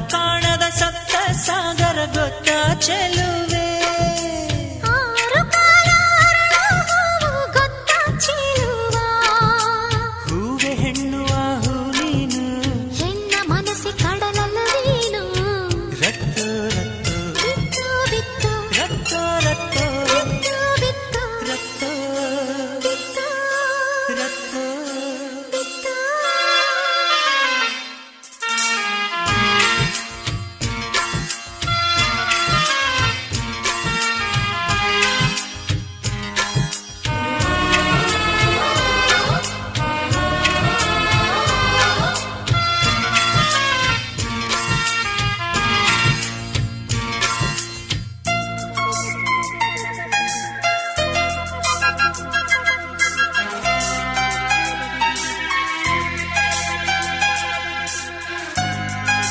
ಕಾಣದ ಸಪ್ತ ಸಾಗರ ಗೊತ್ತ ಚೆಲ